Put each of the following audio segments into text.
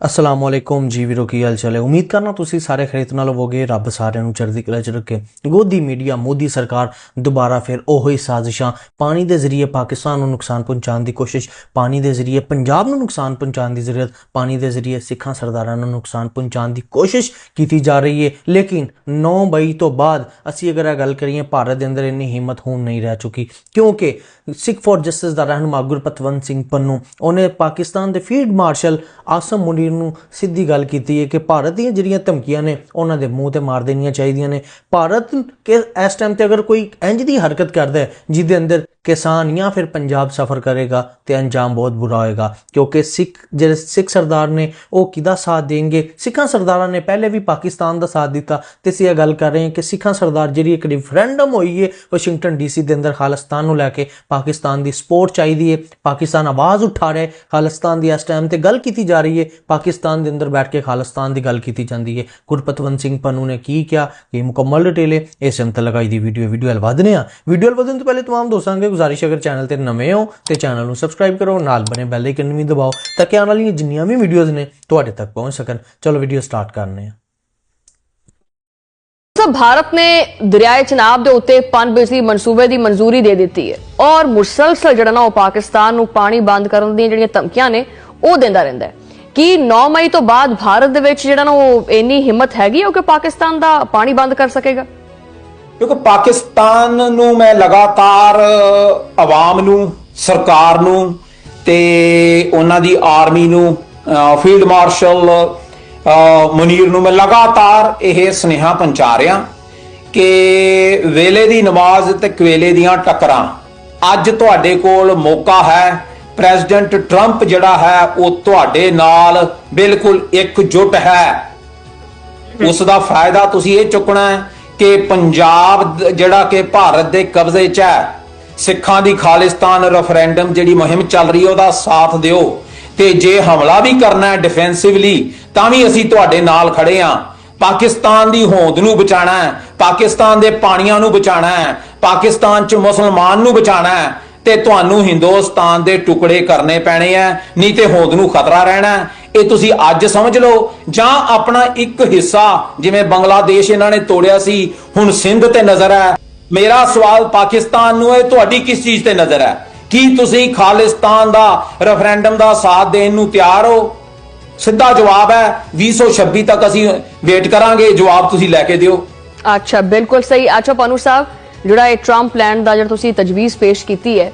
ਅਸਲਾਮ ਵਾਲੇਕੁਮ ਜੀ ਵੀਰੋ ਕੀ ਹਾਲ ਚਾਲ ਹੈ? ਉਮੀਦ ਕਰਨਾ ਤੁਸੀਂ ਸਾਰੇ ਖਰੀਦ ਨਾਲ ਹੋਵੋਗੇ, ਰੱਬ ਸਾਰਿਆਂ ਨੂੰ ਚੜ੍ਹਦੀ ਕਲਾ ਚ ਰੱਖੇ। ਗੋਦੀ ਮੀਡੀਆ, ਮੋਦੀ ਸਰਕਾਰ, ਦੁਬਾਰਾ ਫਿਰ ਉਹੀ ਸਾਜ਼ਿਸ਼ਾਂ। ਪਾਣੀ ਦੇ ਜ਼ਰੀਏ ਪਾਕਿਸਤਾਨ ਨੂੰ ਨੁਕਸਾਨ ਪਹੁੰਚਾਉਣ ਦੀ ਕੋਸ਼ਿਸ਼, ਪਾਣੀ ਦੇ ਜ਼ਰੀਏ ਪੰਜਾਬ ਨੂੰ ਨੁਕਸਾਨ ਪਹੁੰਚਾਉਣ ਦੀ ਜ਼ਰੂਰਤ, ਪਾਣੀ ਦੇ ਜ਼ਰੀਏ ਸਿੱਖਾਂ ਸਰਦਾਰਾਂ ਨੂੰ ਨੁਕਸਾਨ ਪਹੁੰਚਾਉਣ ਦੀ ਕੋਸ਼ਿਸ਼ ਕੀਤੀ ਜਾ ਰਹੀ ਹੈ। ਲੇਕਿਨ 9 ਮਈ ਤੋਂ ਬਾਅਦ ਅਸੀਂ ਅਗਰ ਇਹ ਗੱਲ ਕਰੀਏ, ਭਾਰਤ ਦੇ ਅੰਦਰ ਇੰਨੀ ਹਿੰਮਤ ਹੁਣ ਨਹੀਂ ਰਹਿ ਚੁੱਕੀ, ਕਿਉਂਕਿ ਸਿੱਖ ਫੋਰ ਜਸਟਿਸ ਦਾ ਰਹਿਨੁਮਾ ਗੁਰਪਤਵੰਤ ਸਿੰਘ ਪੰਨੂ, ਉਹਨੇ ਪਾਕਿਸਤਾਨ ਦੇ ਫੀਲਡ ਮਾਰਸ਼ਲ ਆਸਮ ਮੁਨੀਰ ਨੂੰ ਸਿੱਧੀ ਗੱਲ ਕੀਤੀ ਹੈ ਕਿ ਭਾਰਤ ਦੀਆਂ ਜਿਹੜੀਆਂ ਧਮਕੀਆਂ ਨੇ, ਉਹਨਾਂ ਦੇ ਮੂੰਹ ਤੇ ਮਾਰ ਦੇਣੀਆਂ ਚਾਹੀਦੀਆਂ ਨੇ। ਭਾਰਤ ਕੇ ਇਸ ਟਾਈਮ ਤੇ ਅਗਰ ਕੋਈ ਇੰਜ ਦੀ ਹਰਕਤ ਕਰਦਾ ਹੈ, ਜਿਹਦੇ ਅੰਦਰ ਕਿਸਾਨ ਜਾਂ ਫਿਰ ਪੰਜਾਬ ਸਫਰ ਕਰੇਗਾ ਤੇ ਅੰਜਾਮ ਬਹੁਤ ਬੁਰਾ ਹੋਏਗਾ। ਕਿਉਂਕਿ ਸਿੱਖ, ਜਿਹੜੇ ਸਿੱਖ ਸਰਦਾਰ ਨੇ, ਉਹ ਕਿਹਦਾ ਸਾਥ ਦੇਣਗੇ? ਸਿੱਖਾਂ ਸਰਦਾਰਾਂ ਨੇ ਪਹਿਲੇ ਵੀ ਪਾਕਿਸਤਾਨ ਦਾ ਸਾਥ ਦਿੱਤਾ ਤੇ ਅਸੀਂ ਇਹ ਗੱਲ ਕਰ ਰਹੇ ਹਾਂ ਕਿ ਸਿੱਖਾਂ ਸਰਦਾਰ ਜਿਹੜੀ ਇੱਕ ਰਿਫਰੈਂਡਮ ਹੋਈ ਹੈ, ਵਾਸ਼ਿੰਗਟਨ ਡੀਸੀ ਦੇ ਅੰਦਰ ਖਾਲਿਸਤਾਨ ਨੂੰ ਲੈ ਕੇ ਪਾਕਿਸਤਾਨ ਦੀ ਸਪੋਰਟ ਚਾਹੀਦੀ ਹੈ। ਪਾਕਿਸਤਾਨ ਆਵਾਜ਼ ਉਠਾ ਰਿਹਾ ਹੈ, ਖਾਲਿਸਤਾਨ ਦੀ ਇਸ ਟਾਈਮ ਤੇ ਗੱਲ ਕੀਤੀ ਜਾ ਰਹੀ ਹੈ ਪਾਕਿਸਤਾਨ ਦੇ ਅੰਦਰ ਬੈਠ ਕੇ ਖਾਲਿਸਤਾਨ ਦੀ ਗੱਲ ਕੀਤੀ ਜਾਂਦੀ ਹੈ। ਗੁਰਪਤਵੰਤ ਸਿੰਘ ਪੰਨੂ ਨੇ ਕੀ ਕਿਹਾ ਇਹ ਮੁਕੰਮਲ ਡਿਟੇਲ ਹੈ। ਇਸ ਹਮ ਲਗਾਈ ਦੀ ਵੀਡੀਓ ਵੀਡੀਓ ਹਲ ਵਧਨੇ ਆ ਵੀਡੀਓ ਹਲ ਵਧਣ ਤੋਂ ਪਹਿਲੇ ਤਮਾਮ ਦੋਸਤਾਂ ਨੂੰ ਗੁਜ਼ਾਰਿਸ਼ ਅਗਰ ਚੈਨਲ ਤੇ ਨਵੇਂ ਹੋ ਤੇ ਚੈਨਲ ਨੂੰ ਸਬਸਕ੍ਰਾਈਬ ਕਰੋ, ਨਾਲ ਬਨੇ ਬੈਲ ਆਈਕਨ ਵੀ ਦਬਾਓ ਤਾਂ ਕਿ ਆਉਣ ਵਾਲੀਆਂ ਜਿੰਨੀਆਂ ਵੀ ਵੀਡੀਓਜ਼ ਨੇ ਤੁਹਾਡੇ ਤੱਕ ਪਹੁੰਚ ਸਕਣ। ਚਲੋ ਵੀਡੀਓ ਸਟਾਰਟ ਕਰਨੇ ਆ ਸਭ ਭਾਰਤ ਨੇ ਦਰਿਆਏ ਚਨਾਬ ਦੇ ਉੱਤੇ ਪਨ ਬਿਜਲੀ ਮਨਸੂਬੇ ਦੀ ਮਨਜ਼ੂਰੀ ਦੇ ਦਿੱਤੀ ਹੈ ਔਰ ਮੁਸਲਸਲ ਜਿਹੜਾ ਨਾ ਉਹ ਪਾਕਿਸਤਾਨ ਨੂੰ ਪਾਣੀ ਬੰਦ ਕਰਨ ਦੀਆਂ ਜਿਹੜੀਆਂ ਧਮਕੀਆਂ ਨੇ, ਉਹ ਦਿੰਦਾ ਰਹਿੰਦਾ ਹੈ। ਕੀ 9 ਮਈ ਤੋਂ ਬਾਅਦ ਭਾਰਤ ਦੇ ਵਿੱਚ ਜਿਹੜਾ ਨਾ ਉਹ ਇੰਨੀ ਹਿੰਮਤ ਹੈਗੀ ਹੈ ਕਿ ਪਾਕਿਸਤਾਨ ਦਾ ਪਾਣੀ ਬੰਦ ਕਰ ਸਕੇਗਾ? ਕਿਉਂਕਿ ਪਾਕਿਸਤਾਨ ਨੂੰ ਮੈਂ ਲਗਾਤਾਰ ਆਵਾਮ ਨੂੰ ਸਰਕਾਰ ਨੂੰ ਤੇ ਉਹਨਾਂ ਦੀ ਆਰਮੀ ਨੂੰ ਫੀਲਡ ਮਾਰਸ਼ਲ ਅ, ਮੁਨੀਰ ਨੂੰ ਮੈਂ ਲਗਾਤਾਰ ਇਹ ਸੁਨੇਹਾ ਪਹੁੰਚਾ ਰਿਹਾ ਕਿ ਵੇਲੇ ਦੀ ਨਮਾਜ਼ ਤੇ ਕਵੇਲੇ ਦੀਆਂ ਟੱਕਰਾਂ ਅੱਜ ਤੁਹਾਡੇ ਕੋਲ ਮੌਕਾ ਹੈ ਪ੍ਰੈਜ਼ੀਡੈਂਟ ਟਰੰਪ ਜਿਹੜਾ ਹੈ, ਉਹ ਤੁਹਾਡੇ ਨਾਲ ਬਿਲਕੁਲ ਇਕਜੁੱਟ ਹੈ। ਉਸ ਦਾ ਫਾਇਦਾ ਤੁਸੀਂ ਇਹ ਚੁੱਕਣਾ ਹੈ ਕਿ ਪੰਜਾਬ ਜਿਹੜਾ ਕਿ ਭਾਰਤ ਦੇ ਕਬਜ਼ੇ 'ਚ ਹੈ, ਸਿੱਖਾਂ ਦੀ ਖਾਲਿਸਤਾਨ ਰੈਫਰੈਂਡਮ ਜਿਹੜੀ ਮੁਹਿੰਮ ਚੱਲ ਰਹੀ ਹੈ, ਉਹਦਾ ਸਾਥ ਦਿਓ। ਤੇ ਜੇ ਹਮਲਾ ਵੀ ਕਰਨਾ ਹੈ ਡਿਫੈਂਸਿਵਲੀ ਤਾਂ ਵੀ ਅਸੀਂ ਤੁਹਾਡੇ ਨਾਲ ਖੜੇ ਹਾਂ। ਪਾਕਿਸਤਾਨ ਦੀ ਹੋਂਦ ਨੂੰ ਬਚਾਣਾ ਹੈ, ਪਾਕਿਸਤਾਨ ਦੇ ਪਾਣੀਆਂ ਨੂੰ ਬਚਾਣਾ ਹੈ, ਪਾਕਿਸਤਾਨ 'ਚ ਮੁਸਲਮਾਨ ਨੂੰ ਬਚਾਣਾ ਹੈ। ਤੇ ਤੁਹਾਨੂੰ ਹਿੰਦੁਸਤਾਨ ਦੇ ਟੁਕੜੇ ਕਰਨੇ ਪੈਣੇ ਆ, ਨਹੀਂ ਤੇ ਹੋਂਦ ਨੂੰ ਖਤਰਾ ਰਹਿਣਾ ਇਹ ਤੁਸੀਂ ਅੱਜ ਸਮਝ ਲਓ, ਜਾਂ ਆਪਣਾ ਇੱਕ ਹਿੱਸਾ, ਜਿਵੇਂ ਬੰਗਲਾਦੇਸ਼ ਇਹਨਾਂ ਨੇ ਤੋੜਿਆ ਸੀ, ਹੁਣ ਸਿੰਧ ਤੇ ਨਜ਼ਰ ਹੈ। ਮੇਰਾ ਸਵਾਲ ਪਾਕਿਸਤਾਨ ਨੂੰ ਹੈ, ਤੁਹਾਡੀ ਕਿਸ ਚੀਜ਼ ਤੇ ਨਜ਼ਰ ਹੈ? ਕੀ ਤੁਸੀਂ ਖਾਲਿਸਤਾਨ ਦਾ ਰੈਫਰੈਂਡਮ ਦਾ ਸਾਥ ਦੇਣ ਨੂੰ ਤਿਆਰ ਹੋ? ਸਿੱਧਾ ਜਵਾਬ ਹੈ 2026 ਤੱਕ ਅਸੀਂ ਵੇਟ ਕਰਾਂਗੇ, ਜਵਾਬ ਤੁਸੀਂ ਲੈ ਕੇ ਦਿਓ। ਅੱਛਾ, ਬਿਲਕੁਲ ਸਹੀ। ਅੱਛਾ, ਪਨੂ ਸਾਹਿਬ ਜਿਹੜਾ ਇਹ ਟਰੰਪ ਪਲਾਨ ਦਾ ਜਿਹੜਾ ਤੁਸੀਂ ਤਜਵੀਜ਼ ਪੇਸ਼ ਕੀਤੀ ਹੈ,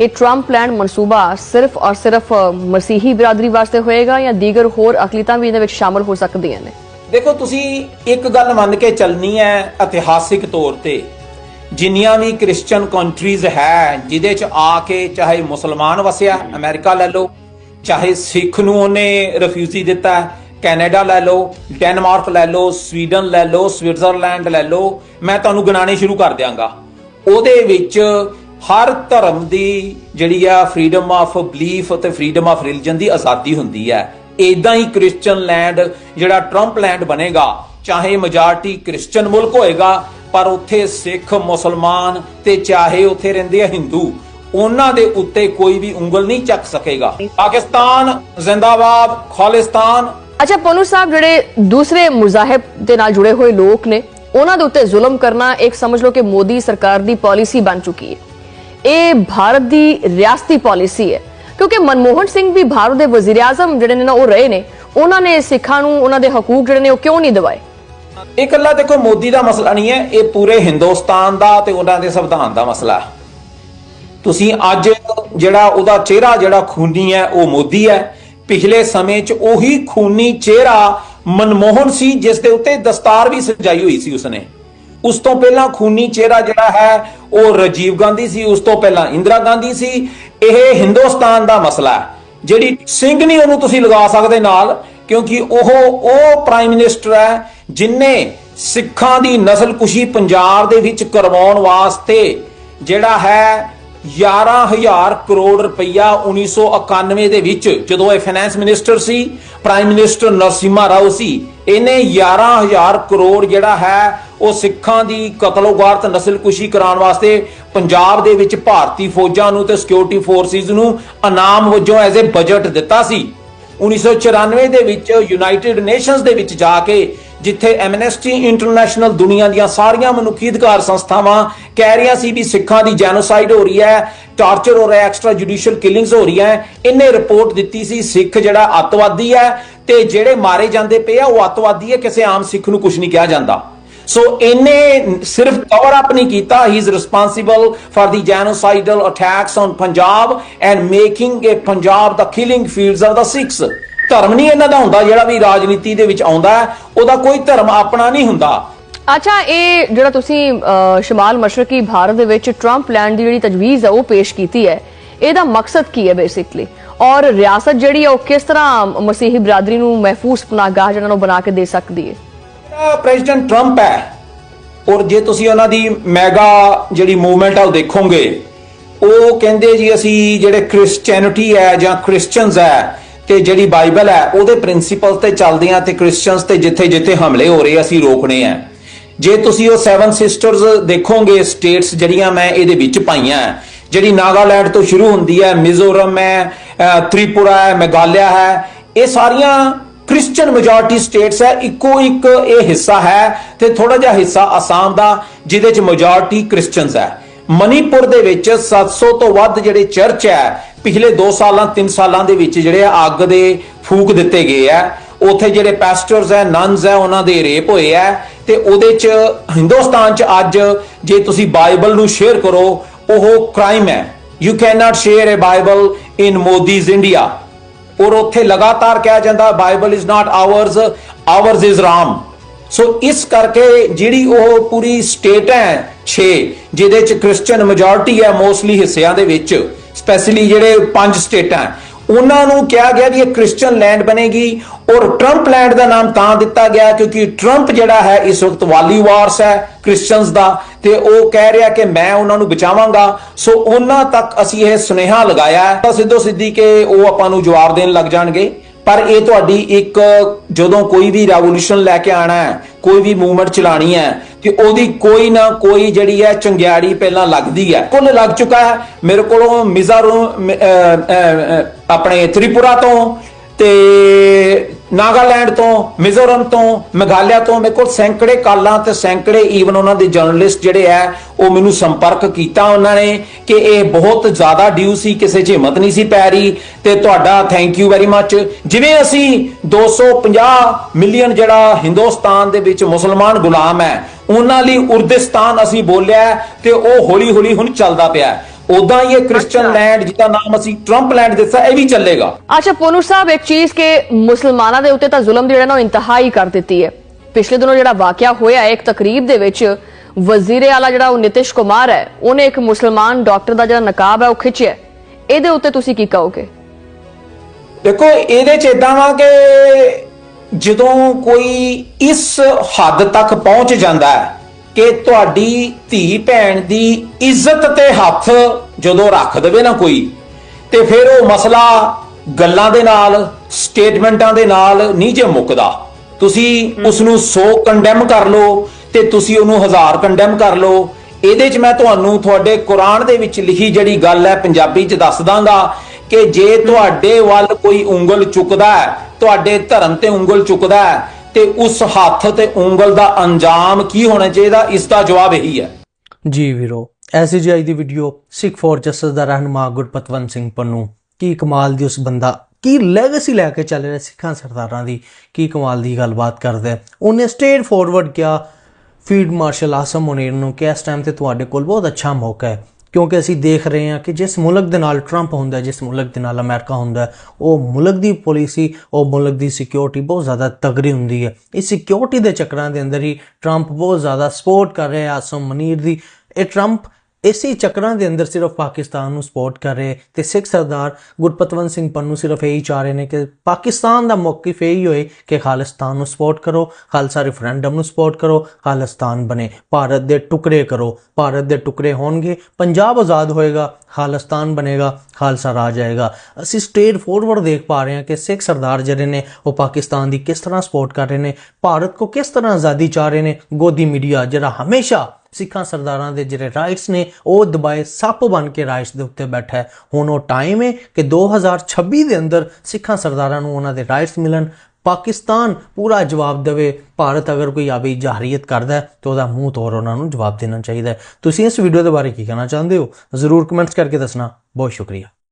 ਇਹ ਟਰੰਪ ਪਲਾਨ ਮਨਸੂਬਾ ਸਿਰਫ ਔਰ ਸਿਰਫ ਮਸੀਹੀ ਬਰਾਦਰੀ ਵਾਸਤੇ ਹੋਏਗਾ ਜਾਂ ਦੀਗਰ ਹੋਰ ਅਕਲੀਤਾਂ ਵੀ ਇਹਦੇ ਵਿੱਚ ਸ਼ਾਮਲ ਹੋ ਸਕਦੀਆਂ ਨੇ? ਦੇਖੋ, ਤੁਸੀਂ ਇੱਕ ਗੱਲ ਮੰਨ ਕੇ ਚੱਲਣੀ ਹੈ ਇਤਿਹਾਸਿਕ ਤੌਰ ਤੇ। ਜਿੰਨੀਆਂ ਵੀ ਕ੍ਰਿਸਚੀਅਨ ਕੰਟਰੀਜ਼ ਹੈ, ਜਿਹਦੇ ਚ ਆ ਕੇ ਚਾਹੇ ਮੁਸਲਮਾਨ ਵਸਿਆ, ਅਮਰੀਕਾ ਲੈ ਲਓ, ਚਾਹੇ ਸਿੱਖ ਨੂੰ ਉਹਨੇ ਰਿਫਿਊਜੀ ਦਿੱਤਾ ਕੈਨੇਡਾ ਲੈ ਲਓ, ਡੈਨਮਾਰਕ ਲੈ ਲਓ, ਸਵੀਡਨ ਲੈ ਲਓ, ਸਵਿਟਜ਼ਰਲੈਂਡ ਲੈ ਲਓ, ਮੈਂ ਤੁਹਾਨੂੰ ਗਿਣਾਣੇ ਸ਼ੁਰੂ ਕਰ ਦਿਆਂਗਾ। ਉਹਦੇ ਵਿੱਚ ਹਰ ਧਰਮ ਦੀ ਜਿਹੜੀ ਆ ਫਰੀडम ਆਫ ਬਲੀਫ ਅਤੇ ਫਰੀडम ਆਫ ਰਿਲੀਜਨ ਦੀ ਆਜ਼ਾਦੀ ਹੁੰਦੀ ਹੈ। ਇਦਾਂ ਹੀ ਕ੍ਰਿਸਚੀਅਨ ਲੈਂਡ ਜਿਹੜਾ ਟਰੰਪ ਲੈਂਡ ਬਣੇਗਾ, ਚਾਹੇ ਮੈਜੋਰਟੀ ਕ੍ਰਿਸਚੀਅਨ ਮੁਲਕ ਹੋਏਗਾ, ਪਰ ਉੱਥੇ ਸਿੱਖ, ਮੁਸਲਮਾਨ ਤੇ ਚਾਹੇ ਉੱਥੇ ਰਹਿੰਦੇ ਆ ਹਿੰਦੂ ਉਹਨਾਂ ਦੇ ਉੱਤੇ ਕੋਈ ਵੀ ਉਂਗਲ ਨਹੀਂ ਚੱਕ ਸਕੇਗਾ। ਪਾਕਿਸਤਾਨ ਜ਼ਿੰਦਾਬਾਦ, ਖਾਲਿਸਤਾਨ ਅੱਛਾ ਪਨੂ ਸਾਹਿਬ, ਜਿਹੜੇ ਦੂਸਰੇ ਮੁਜ਼ਾਹਿਬ ਦੇ ਨਾਲ ਜੁੜੇ ਹੋਏ ਲੋਕ ਨੇ, ਉਹਨਾਂ ਦੇ ਉੱਤੇ ਜ਼ੁਲਮ ਕਰਨਾ ਇੱਕ ਸਮਝ ਲਓ ਕਿ ਮੋਦੀ ਸਰਕਾਰ ਦੀ ਪਾਲਿਸੀ ਬਣ ਚੁੱਕੀ ਹੈ। ਇਹ ਭਾਰਤ ਦੀ ਰਿਆਸਤੀ ਪਾਲਿਸੀ ਹੈ, ਕਿਉਂਕਿ ਮਨਮੋਹਨ ਸਿੰਘ ਵੀ ਭਾਰਤ ਦੇ ਵਜ਼ੀਰ ਆਜ਼ਮ ਜਿਹੜੇ ਨੇ ਨਾ, ਉਹ ਰਹੇ ਨੇ। ਉਹਨਾਂ ਨੇ ਸਿੱਖਾਂ ਨੂੰ, ਉਹਨਾਂ ਦੇ ਹਕੂਕ ਜਿਹੜੇ ਨੇ, ਉਹ ਕਿਉਂ ਨਹੀਂ ਦਿਵਾਏ? ਇਹ ਇਕੱਲਾ ਦੇਖੋ, ਮੋਦੀ ਦਾ ਮਸਲਾ ਨਹੀਂ ਹੈ, ਇਹ ਪੂਰੇ ਹਿੰਦੁਸਤਾਨ ਦਾ ਤੇ ਉਹਨਾਂ ਦੇ ਸੰਵਿਧਾਨ ਦਾ ਮਸਲਾ ਹੈ। ਤੁਸੀਂ ਅੱਜ ਜਿਹੜਾ ਉਹਦਾ ਚਿਹਰਾ, ਜਿਹੜਾ ਖੂਨੀ ਹੈ, ਉਹ ਮੋਦੀ ਹੈ। ਪਿਛਲੇ ਸਮੇਂ 'ਚ ਉਹੀ ਖੂਨੀ ਚਿਹਰਾ ਮਨਮੋਹਨ ਸੀ, ਜਿਸ ਦੇ ਉੱਤੇ ਦਸਤਾਰ ਵੀ ਸਜਾਈ ਹੋਈ ਸੀ ਉਸਨੇ। ਉਸ ਤੋਂ ਪਹਿਲਾਂ ਖੂਨੀ ਚਿਹਰਾ ਜਿਹੜਾ ਹੈ, ਉਹ ਰਾਜੀਵ ਗਾਂਧੀ ਸੀ, ਉਸ ਤੋਂ ਪਹਿਲਾਂ ਇੰਦਰਾ ਗਾਂਧੀ ਸੀ। ਇਹ ਹਿੰਦੁਸਤਾਨ ਦਾ ਮਸਲਾ ਹੈ। ਜਿਹੜੀ ਸਿੰਘ ਨਹੀਂ, ਉਹਨੂੰ ਤੁਸੀਂ ਲਗਾ ਸਕਦੇ ਨਾਲ, ਕਿਉਂਕਿ ਉਹ ਉਹ ਪ੍ਰਾਈਮ ਮਿਨਿਸਟਰ ਹੈ, ਜਿਨੇ ਸਿੱਖਾਂ ਦੀ ਨਸਲਕੁਸ਼ੀ ਪੰਜਾਬ ਦੇ ਵਿੱਚ ਕਰਵਾਉਣ ਵਾਸਤੇ ਜਿਹੜਾ ਹੈ 11000 ਕਰੋੜ ਰੁਪਈਆ 1991 ਦੇ ਵਿੱਚ ਜਦੋਂ ਇਹ ਫਾਈਨੈਂਸ ਮਿਨਿਸਟਰ ਸੀ ਪ੍ਰਾਈਮ ਮਿਨਿਸਟਰ ਨਰਸਿਮਹਾ ਰਾਓ ਸੀ, ਇਹਨੇ 11000 ਕਰੋੜ ਜਿਹੜਾ ਹੈ, ਉਹ ਸਿੱਖਾਂ ਦੀ ਕਤਲੋਗਾਰਤ ਨਸਲਕੁਸ਼ੀ ਕਰਾਉਣ ਵਾਸਤੇ ਪੰਜਾਬ ਦੇ ਵਿੱਚ ਭਾਰਤੀ ਫੌਜਾਂ ਨੂੰ ਤੇ ਸਿਕਿਉਰਿਟੀ ਫੋਰਸਿਸ ਨੂੰ ਇਨਾਮ ਵਜੋਂ ਐਜ਼ ਅ ਬਜਟ ਦਿੱਤਾ ਸੀ। 1994 ਦੇ ਵਿੱਚ ਯੂਨਾਈਟਿਡ ਨੇਸ਼ਨਸ ਦੇ ਵਿੱਚ ਜਾ ਕੇ ਜਿੱਥੇ ਐਮਨੈਸਟੀ ਇੰਟਰਨੈਸ਼ਨਲ ਦੁਨੀਆ ਦੀਆਂ ਸਾਰੀਆਂ ਮਨੁੱਖੀ ਅਧਿਕਾਰ ਸੰਸਥਾਵਾਂ ਕਹਿ ਰਹੀਆਂ ਸੀ ਵੀ ਸਿੱਖਾਂ ਦੀ ਜੈਨੋਸਾਈਡ ਹੋ ਰਹੀ ਹੈ ਟਾਰਚਰ ਹੋ ਰਿਹਾ ਐਕਸਟਰਾ ਜੁਡੀਸ਼ੀਅਲ ਕਿਲਿੰਗਸ ਹੋ ਰਹੀਆਂ ਇਹਨੇ ਰਿਪੋਰਟ ਦਿੱਤੀ ਸੀ ਸਿੱਖ ਜਿਹੜਾ ਅੱਤਵਾਦੀ ਹੈ ਤੇ ਜਿਹੜੇ ਮਾਰੇ ਜਾਂਦੇ ਪਏ ਆ, ਉਹ ਅੱਤਵਾਦੀ ਹੈ, ਕਿਸੇ ਆਮ ਸਿੱਖ ਨੂੰ ਕੁਝ ਨਹੀਂ ਕਿਹਾ ਜਾਂਦਾ। ਸੋ ਇਹਨੇ ਸਿਰਫ ਕਵਰ ਅਪ ਨਹੀਂ ਕੀਤਾ ਹੀ is responsible for the genocidal attacks on Punjab and making uh Punjab the killing fields of the Sikhs ਧਰਮ ਨਹੀਂ ਇਹਨਾਂ ਦਾ ਹੁੰਦਾ ਜਿਹੜਾ ਵੀ ਰਾਜਨੀਤੀ ਦੇ ਵਿੱਚ ਆਉਂਦਾ ਉਹਦਾ ਕੋਈ ਧਰਮ ਆਪਣਾ ਨਹੀਂ ਹੁੰਦਾ। ਅੱਛਾ ਇਹ ਜਿਹੜਾ ਤੁਸੀਂ ਸ਼ਮਾਲ ਮਸ਼ਰਕੀ ਭਾਰਤ ਦੇ ਵਿੱਚ ਟਰੰਪ ਲੈਂਡ ਦੀ ਜਿਹੜੀ ਤਜਵੀਜ਼ ਹੈ ਉਹ ਪੇਸ਼ ਕੀਤੀ ਹੈ। ਇਹਦਾ ਮਕਸਦ ਕੀ ਹੈ ਬੇਸਿਕਲੀ ਔਰ ਰਿਆਸਤ ਜਿਹੜੀ ਹੈ ਉਹ ਕਿਸ ਤਰ੍ਹਾਂ ਮਸੀਹੀ ਬਰਾਦਰੀ ਨੂੰ ਮਹਿਫੂਜ਼ ਪਨਾਹਗਾਹ ਜਿਹਨਾਂ ਨੂੰ ਬਣਾ ਕੇ ਦੇ ਸਕਦੀ ਹੈ? ਜਿਹੜਾ ਪ੍ਰੈਜ਼ੀਡੈਂਟ ਟਰੰਪ ਹੈ ਔਰ ਜੇ ਤੁਸੀਂ ਉਹਨਾਂ ਦੀ ਮੈਗਾ ਜਿਹੜੀ ਮੂਵਮੈਂਟ ਆ ਉਹ ਦੇਖੋਗੇ ਉਹ ਕਹਿੰਦੇ ਜੀ ਅਸੀਂ ਜਿਹੜੇ ਕ੍ਰਿਸਚੀਅਨਿਟੀ ਹੈ ਜਾਂ ਕ੍ਰਿਸਚੀਅਨਸ ਹੈ ਤੇ ਜਿਹੜੀ ਬਾਈਬਲ ਹੈ ਉਹਦੇ ਪ੍ਰਿੰਸੀਪਲ ਤੇ ਚੱਲਦੇ ਆ ਤੇ ਕ੍ਰਿਸਚੀਅਨਸ ਤੇ ਜਿੱਥੇ ਜਿੱਥੇ ਹਮਲੇ ਹੋ ਰਹੇ ਅਸੀਂ ਰੋਕਣੇ ਆ। ਜੇ ਤੁਸੀਂ ਉਹ ਸੈਵਨ ਸਿਸਟਰਸ ਦੇਖੋਗੇ ਸਟੇਟਸ ਜਿਹੜੀਆਂ ਮੈਂ ਇਹਦੇ ਵਿੱਚ ਪਾਈਆਂ ਹੈ, ਜਿਹੜੀ ਨਾਗਾਲੈਂਡ ਤੋਂ ਸ਼ੁਰੂ ਹੁੰਦੀ ਹੈ ਮਿਜ਼ੋਰਮ ਹੈ ਤ੍ਰਿਪੁਰਾ ਹੈ ਮੇਘਾਲਿਆ ਹੈ ਇਹ ਸਾਰੀਆਂ ਕ੍ਰਿਸਚੀਅਨ ਮੈਜੋਰਟੀ ਸਟੇਟਸ ਹੈ ਇੱਕੋ ਇੱਕ ਇਹ ਹਿੱਸਾ ਹੈ ਤੇ ਥੋੜਾ ਜਿਹਾ ਹਿੱਸਾ ਅਸਾਮ ਦਾ ਜਿਹਦੇ ਚ ਮੈਜੋਰਟੀ ਕ੍ਰਿਸਚੀਅਨਸ ਹੈ। ਮਨੀਪੁਰ ਦੇ ਵਿੱਚ 700 ਤੋਂ ਵੱਧ ਜਿਹੜੇ ਚਰਚ ਹੈ, ਪਿਛਲੇ 2 ਸਾਲਾਂ 3 ਸਾਲਾਂ ਦੇ ਵਿੱਚ ਜਿਹੜੇ ਅੱਗ ਦੇ ਫੂਕ ਦਿੱਤੇ ਗਏ ਆ। ਉੱਥੇ ਜਿਹੜੇ ਪੈਸਟਰਸ ਹੈ ਨਨਸ ਹੈ, ਉਹਨਾਂ ਦੇ ਰੇਪ ਹੋਏ ਆ। ਤੇ ਉਹਦੇ ਚ ਹਿੰਦੁਸਤਾਨ ਚ ਅੱਜ ਜੇ ਤੁਸੀਂ ਬਾਈਬਲ ਨੂੰ ਸ਼ੇਅਰ ਕਰੋ, ਉਹ ਕ੍ਰਾਈਮ ਹੈ। You can not share a Bible in Modi's India ਔਰ ਉੱਥੇ ਲਗਾਤਾਰ ਕਿਹਾ ਜਾਂਦਾ Bible is not ours ours is Ram so ਇਸ ਕਰਕੇ ਜਿਹੜੀ ਉਹ ਪੂਰੀ ਸਟੇਟ ਹੈ 6 ਜਿਹਦੇ ਚ ਕ੍ਰਿਸਚੀਅਨ ਮੈਜੋਰਟੀ ਹੈ ਮੋਸਟਲੀ ਹਿੱਸਿਆਂ ਦੇ ਵਿੱਚ ਸਪੈਸ਼ਲੀ ਜਿਹੜੇ ਪੰਜ ਸਟੇਟਾਂ ਉਹਨਾਂ ਨੂੰ ਕਿਹਾ ਗਿਆ ਵੀ ਇਹ ਕ੍ਰਿਸਚੀਅਨ ਲੈਂਡ ਬਣੇਗੀ ਔਰ ਟਰੰਪ ਲੈਂਡ ਦਾ ਨਾਮ ਤਾਂ ਦਿੱਤਾ ਗਿਆ ਕਿਉਂਕਿ ਟਰੰਪ ਜਿਹੜਾ ਹੈ ਇਸ ਵਕਤ ਵਾਲੀ ਵਾਰਸ ਹੈ ਕ੍ਰਿਸਚੀਅਨਸ ਦਾ ਤੇ ਉਹ ਕਹਿ ਰਿਹਾ ਕਿ ਮੈਂ ਉਹਨਾਂ ਨੂੰ ਬਚਾਵਾਂਗਾ। ਸੋ ਉਹਨਾਂ ਤੱਕ ਅਸੀਂ ਇਹ ਸੁਨੇਹਾ ਲਗਾਇਆ ਤਾਂ ਸਿੱਧੋ ਸਿੱਧੀ ਕਿ ਉਹ ਆਪਾਂ ਨੂੰ ਜਵਾਬ ਦੇਣ ਲੱਗ ਜਾਣਗੇ। ਪਰ ਇਹ ਤੁਹਾਡੀ ਇੱਕ, ਜਦੋਂ ਕੋਈ ਵੀ ਰੈਵੋਲੂਸ਼ਨ ਲੈ ਕੇ ਆਣਾ ਹੈ, ਕੋਈ ਵੀ ਮੂਵਮੈਂਟ ਚਲਾਣੀ ਹੈ, ਤੇ ਉਹਦੀ ਕੋਈ ਨਾ ਕੋਈ ਜਿਹੜੀ ਹੈ ਚੰਗਿਆੜੀ ਪਹਿਲਾਂ ਲੱਗਦੀ ਹੈ। ਕੁੱਲ ਲੱਗ ਚੁੱਕਾ ਹੈ, ਮੇਰੇ ਕੋਲੋਂ ਮਿਜ਼ਾਰੋ ਆਪਣੇ ਤ੍ਰਿਪੁਰਾ ਤੋਂ ਤੇ ਨਾਗਾਲੈਂਡ ਤੋਂ, ਮਿਜ਼ੋਰਮ ਤੋਂ, ਮੇਘਾਲਿਆ ਤੋਂ, ਮੇਰੇ ਕੋਲ ਸੈਂਕੜੇ ਕਾਲਾਂ ਤੇ ਸੈਂਕੜੇ ਈਵਨ ਉਹਨਾਂ ਦੇ ਜਰਨਲਿਸਟ ਜਿਹੜੇ ਆ ਉਹ ਮੈਨੂੰ ਸੰਪਰਕ ਕੀਤਾ ਉਹਨਾਂ ਨੇ ਕਿ ਇਹ ਬਹੁਤ ਜ਼ਿਆਦਾ ਡਿਊ ਸੀ, ਕਿਸੇ 'ਚ ਹਿੰਮਤ ਨਹੀਂ ਸੀ ਪੈ ਰਹੀ ਤੇ ਤੁਹਾਡਾ ਥੈਂਕ ਯੂ ਵੈਰੀ ਮੱਚ ਜਿਵੇਂ ਅਸੀਂ 250 ਮਿਲੀਅਨ ਜਿਹੜਾ ਹਿੰਦੁਸਤਾਨ ਦੇ ਵਿੱਚ ਮੁਸਲਮਾਨ ਗੁਲਾਮ ਹੈ ਉਹਨਾਂ ਲਈ ਉਰਦਿਸਤਾਨ ਅਸੀਂ ਬੋਲਿਆ ਤੇ ਉਹ ਹੌਲੀ ਹੌਲੀ ਹੁਣ ਚੱਲਦਾ ਪਿਆ। ਉਦਾਂ ਹੀ ਇਹ ਕ੍ਰਿਸਚੀਅਨ ਲੈਂਡ ਜਿਹਦਾ ਨਾਮ ਅਸੀਂ ਟਰੰਪ ਲੈਂਡ ਦਿੱਤਾ ਇਹ ਵੀ ਚੱਲੇਗਾ। ਅੱਛਾ ਪੋਨੂ ਸਾਹਿਬ ਇੱਕ ਚੀਜ਼ ਕਿ ਮੁਸਲਮਾਨਾਂ ਦੇ ਉੱਤੇ ਤਾਂ ਜ਼ੁਲਮ ਦੀ ਜਿਹੜਾ ਨਾ ਉਹ ਇੰਤਹਾਈ ਕਰ ਦਿੱਤੀ ਹੈ। ਪਿਛਲੇ ਦਿਨੋਂ ਜਿਹੜਾ ਵਾਕਿਆ ਹੋਇਆ ਇੱਕ ਤਕਰੀਬ ਦੇ ਵਿੱਚ ਵਜ਼ੀਰ ਆਲਾ ਜਿਹੜਾ ਉਹ ਨਿਤਿਸ਼ ਕੁਮਾਰ ਹੈ ਉਹਨੇ ਇੱਕ ਮੁਸਲਮਾਨ ਡਾਕਟਰ ਦਾ ਜਿਹੜਾ ਨਕਾਬ ਹੈ ਉਹ ਖਿੱਚਿਆ ਇਹਦੇ ਉੱਤੇ ਤੁਸੀਂ ਕੀ ਕਹੋਗੇ? ਦੇਖੋ ਇਹਦੇ ਚ ਇਦਾਂ ਵਾ ਕਿ ਜਦੋਂ ਕੋਈ ਇਸ ਹੱਦ ਤੱਕ ਪਹੁੰਚ ਜਾਂਦਾ ਹੈ ਕਿ ਤੁਹਾਡੀ ਧੀ ਭੈਣ ਦੀ ਇੱਜ਼ਤ ਤੇ ਹੱਥ ਜਦੋਂ ਰੱਖ ਦੇਵੇ ਨਾ ਕੋਈ ਤੇ ਫਿਰ ਉਹ ਮਸਲਾ ਗੱਲਾਂ ਦੇ ਨਾਲ ਸਟੇਟਮੈਂਟਾਂ ਦੇ ਨਾਲ ਨਹੀਂ ਜੇ ਮੁੱਕਦਾ। ਤੁਸੀਂ ਉਸ ਨੂੰ 100 ਕੰਡੈਮ ਕਰ ਲਓ ਤੇ ਤੁਸੀਂ ਉਹਨੂੰ 1000 ਕੰਡੈਮ ਕਰ ਲਓ। ਇਹਦੇ 'ਚ ਮੈਂ ਤੁਹਾਨੂੰ ਤੁਹਾਡੇ ਕੁਰਾਨ ਦੇ ਵਿੱਚ ਲਿਖੀ ਜਿਹੜੀ ਗੱਲ ਹੈ ਪੰਜਾਬੀ 'ਚ ਦੱਸ ਦਾਂਗਾ ਕਿ ਜੇ ਤੁਹਾਡੇ ਵੱਲ ਕੋਈ ਉਂਗਲ ਚੁੱਕਦਾ ਹੈ ਤੁਹਾਡੇ ਧਰਮ ਤੇ ਉਂਗਲ ਚੁੱਕਦਾ ਹੈ ਤੇ ਉਸ ਹੱਥ ਤੇ ਉਂਗਲ ਦਾ ਅੰਜਾਮ ਕੀ ਹੋਣਾ ਚਾਹੀਦਾ? ਇਸ ਦਾ ਜਵਾਬ ਇਹੀ ਹੈ। ਜੀ ਵੀਰੋ ਐਸੀ ਜੀ ਅੱਜ ਦੀ ਵੀਡੀਓ ਸਿੱਖ ਫੋਰ ਜਸਟਿਸ ਦਾ ਰਹਿਨੁਮਾ ਗੁਰਪਤਵੰਤ ਸਿੰਘ ਪੰਨੂ। ਕੀ ਕਮਾਲ ਦੀ ਉਸ ਬੰਦਾ, ਕੀ ਲੈਗੇਸੀ ਲੈ ਕੇ ਚੱਲ ਰਿਹਾ ਸਿੱਖਾਂ ਸਰਦਾਰਾਂ ਦੀ? ਕੀ ਕਮਾਲ ਦੀ ਗੱਲਬਾਤ ਕਰਦਾ ਉਹਨੇ ਸਟੇਟ ਫੋਰਵਰਡ ਕਿਹਾ ਫੀਲਡ ਮਾਰਸ਼ਲ ਆਸਮ ਮੁਨੀਰ ਨੂੰ ਕਿ ਇਸ ਟਾਈਮ ਤੇ ਤੁਹਾਡੇ ਕੋਲ ਬਹੁਤ ਅੱਛਾ ਮੌਕਾ ਹੈ। ਕਿਉਂਕਿ ਅਸੀਂ ਦੇਖ ਰਹੇ ਹਾਂ ਕਿ ਜਿਸ ਮੁਲਕ ਦੇ ਨਾਲ ਟਰੰਪ ਹੁੰਦਾ, ਜਿਸ ਮੁਲਕ ਦੇ ਨਾਲ ਅਮਰੀਕਾ ਹੁੰਦਾ, ਉਹ ਮੁਲਕ ਦੀ ਪਾਲਿਸੀ ਉਹ ਮੁਲਕ ਦੀ ਸਿਕਿਉਰਿਟੀ ਬਹੁਤ ਜ਼ਿਆਦਾ ਤਗੜੀ ਹੁੰਦੀ ਹੈ। ਇਸ ਸਿਕਿਉਰਿਟੀ ਦੇ ਚੱਕਰਾਂ ਦੇ ਅੰਦਰ ਹੀ ਟਰੰਪ ਬਹੁਤ ਜ਼ਿਆਦਾ ਸਪੋਰਟ ਕਰ ਰਿਹਾ ਹੈ ਆਸਮ ਮਨੀਰ ਦੀ। ਇਹ ਟਰੰਪ ਇਸੇ ਚੱਕਰਾਂ ਦੇ ਅੰਦਰ ਸਿਰਫ ਪਾਕਿਸਤਾਨ ਨੂੰ ਸਪੋਰਟ ਕਰ ਰਹੇ ਤੇ ਸਿੱਖ ਸਰਦਾਰ ਗੁਰਪਤਵੰਤ ਸਿੰਘ ਪੰਨੂ ਸਿਰਫ ਇਹੀ ਚਾਹ ਰਹੇ ਨੇ ਕਿ ਪਾਕਿਸਤਾਨ ਦਾ ਮੌਕਿਫ ਇਹੀ ਹੋਏ ਕਿ ਖਾਲਿਸਤਾਨ ਨੂੰ ਸਪੋਰਟ ਕਰੋ, ਖਾਲਸਾ ਰੈਫਰੈਂਡਮ ਨੂੰ ਸਪੋਰਟ ਕਰੋ, ਖਾਲਿਸਤਾਨ ਬਣੇ, ਭਾਰਤ ਦੇ ਟੁਕੜੇ ਕਰੋ, ਭਾਰਤ ਦੇ ਟੁਕੜੇ ਹੋਣਗੇ, ਪੰਜਾਬ ਆਜ਼ਾਦ ਹੋਏਗਾ, ਖਾਲਿਸਤਾਨ ਬਣੇਗਾ, ਖਾਲਸਾ ਰਾਜ ਆਏਗਾ। ਅਸੀਂ ਸਟੇਟ ਫੋਰਵਰਡ ਦੇਖ ਪਾ ਰਹੇ ਹਾਂ ਕਿ ਸਿੱਖ ਸਰਦਾਰ ਜਿਹੜੇ ਨੇ, ਉਹ ਪਾਕਿਸਤਾਨ ਦੀ ਕਿਸ ਤਰ੍ਹਾਂ ਸਪੋਰਟ ਕਰ ਰਹੇ ਨੇ, ਭਾਰਤ ਕੋ ਕਿਸ ਤਰ੍ਹਾਂ ਆਜ਼ਾਦੀ ਚਾਹ ਰਹੇ ਨੇ, ਗੋਦੀ ਮੀਡੀਆ ਜਿਹੜਾ ਹਮੇਸ਼ਾ ਸਿੱਖਾਂ ਸਰਦਾਰਾਂ ਦੇ ਜਿਹੜੇ ਰਾਈਟਸ ਨੇ, ਉਹ ਦਬਾਏ ਸੱਪ ਬਣ ਕੇ ਰਾਈਟਸ ਦੇ ਉੱਤੇ ਬੈਠਾ ਹੈ। ਹੁਣ ਉਹ ਟਾਈਮ ਹੈ ਕਿ 2026 ਦੇ ਅੰਦਰ ਸਿੱਖਾਂ ਸਰਦਾਰਾਂ ਨੂੰ ਉਹਨਾਂ ਦੇ ਰਾਈਟਸ ਮਿਲਣ। ਪਾਕਿਸਤਾਨ ਪੂਰਾ ਜਵਾਬ ਦੇਵੇ। ਭਾਰਤ ਅਗਰ ਕੋਈ ਆਬੀ ਜਾਹਰੀਅਤ ਕਰਦਾ ਹੈ ਤਾਂ ਉਹਦਾ ਮੂੰਹ ਤੋੜ ਉਹਨਾਂ ਨੂੰ ਜਵਾਬ ਦੇਣਾ ਚਾਹੀਦਾ ਹੈ। ਤੁਸੀਂ ਇਸ ਵੀਡੀਓ ਦੇ ਬਾਰੇ ਕੀ ਕਹਿਣਾ ਚਾਹੁੰਦੇ ਹੋ? ਜ਼ਰੂਰ ਕਮੈਂਟਸ ਕਰਕੇ ਦੱਸਣਾ। ਬਹੁਤ ਸ਼ੁਕਰੀਆ।